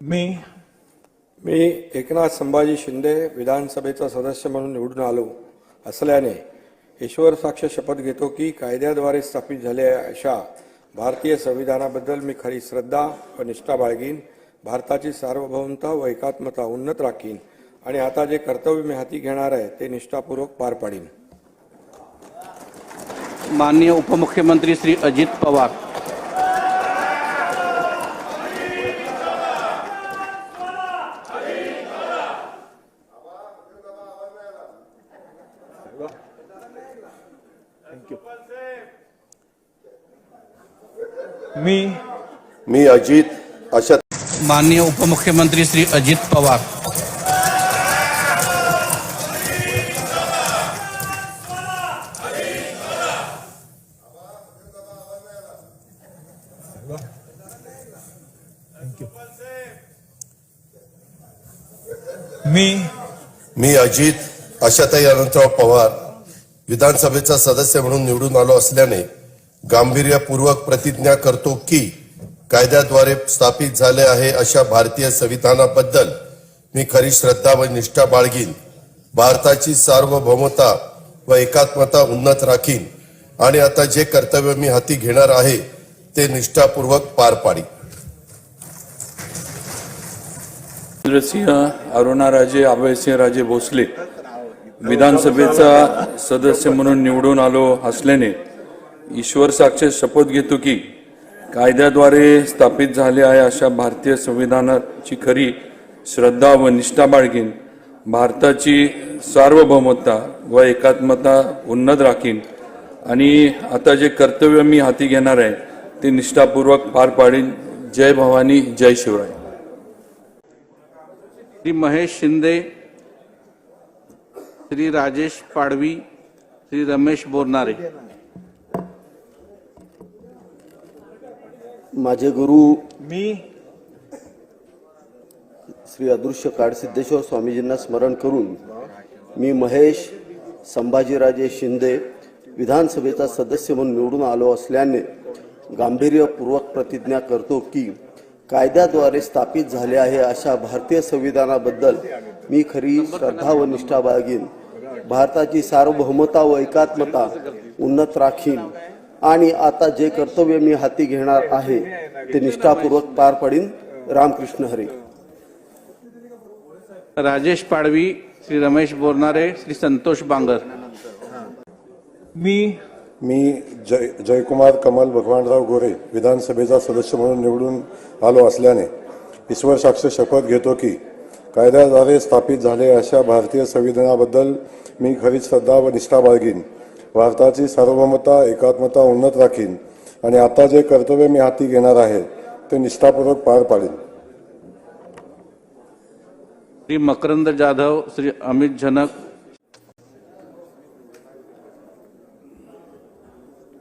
मी मी एकनाथ संभाजी शिंदे विधानसभेचा सदस्य म्हणून निवडून आलो. असल्याने ईश्वर साक्ष शपथ घेतो की कायद्याद्वारे स्थापित झालेल्या अशा भारतीय संविधानाबद्दल मी खरी श्रद्धा व निष्ठा बाळगीन भारताची सार्वभौमता व एकात्मता उन्नत राखीन आणि आता जे कर्तव्य मी हाती घेणार आहे ते निष्ठापूर्वक पार पाडीन. माननीय उपमुख्यमंत्री श्री अजित पवार मी मी अजित अशा माननीय उपमुख्यमंत्री श्री अजित पवार. मी मी अजित आशाताई अनंतराव पवार. विधानसभेचा सदस्य म्हणून निवडून आलो असल्याने गांभीर्यपूर्वक प्रतिज्ञा करतो की कायद्याद्वारे स्थापित झाले आहे अशा भारतीय संविधानाबद्दल मी खरी श्रद्धा व निष्ठा बाळगीन. भारताची सार्वभौमता व एकात्मता उन्नत राखीन. आणि आता जे कर्तव्य मी हाती घेणार आहे ते निष्ठापूर्वक पार पाडी सिंह अरुणाराजे अभयसिंह राजे भोसले विधानसभेचा सदस्य म्हणून निवडून आलो असल्याने ईश्वर साक्ष शपथ घेतो की कायद्याद्वारे स्थापित झाले आहे अशा भारतीय संविधानाची खरी श्रद्धा व निष्ठा बाळगीन. भारताची सार्वभौमता व एकात्मता उन्नत राखीन. आणि आता जे कर्तव्य मी हाती घेणार आहे ते निष्ठापूर्वक पार पाडीन. जय भवानी जय शिवराय. श्री महेश शिंदे श्री राजेश पाडवी श्री रमेश बोरनारे. माझे गुरु मी श्री अदृश्य काडसिद्धेश्वर स्वामीजींना स्मरण करून मी महेश संभाजीराजे शिंदे विधानसभेचा सदस्य म्हणून निवडून आलो असल्याने गांभीर्यपूर्वक प्रतिज्ञा करतो की कायद्याद्वारे स्थापित झाले आहे अशा भारतीय संविधानाबद्दल मी खरी श्रद्धा व निष्ठा बाळगीन. भारताची सार्वभौमता व एकात्मता उन्नत राखीन. आणि आता जे कर्तव्य मी हाती घेणार आहे ते निष्ठापूर्वक पार पाडीन. रामकृष्ण हरी. राजेश पाडवी श्री रमेश बोरनारे श्री संतोष बांगर. मी मी जय जयकुमार कमल भगवानराव गोरे विधानसभेचा सदस्य म्हणून निवडून आलो असल्याने ईश्वर साक्ष शपथ घेतो की कायद्याद्वारे स्थापित झाले अशा भारतीय संविधानाबद्दल मी खरी श्रद्धा व निष्ठा बाळगीन. भारताची सार्वभौमता एकात्मता उन्नत राखीन आणि आता जे कर्तव्य मी हाती घेणार आहे ते निष्ठापूर्वक पार पाडीन. श्री मकरंद जाधव श्री अमित जनक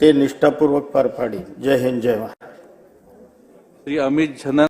ते निष्ठापूर्वक पार पाडीन जय हिंद जय महाराज श्री अमित जनक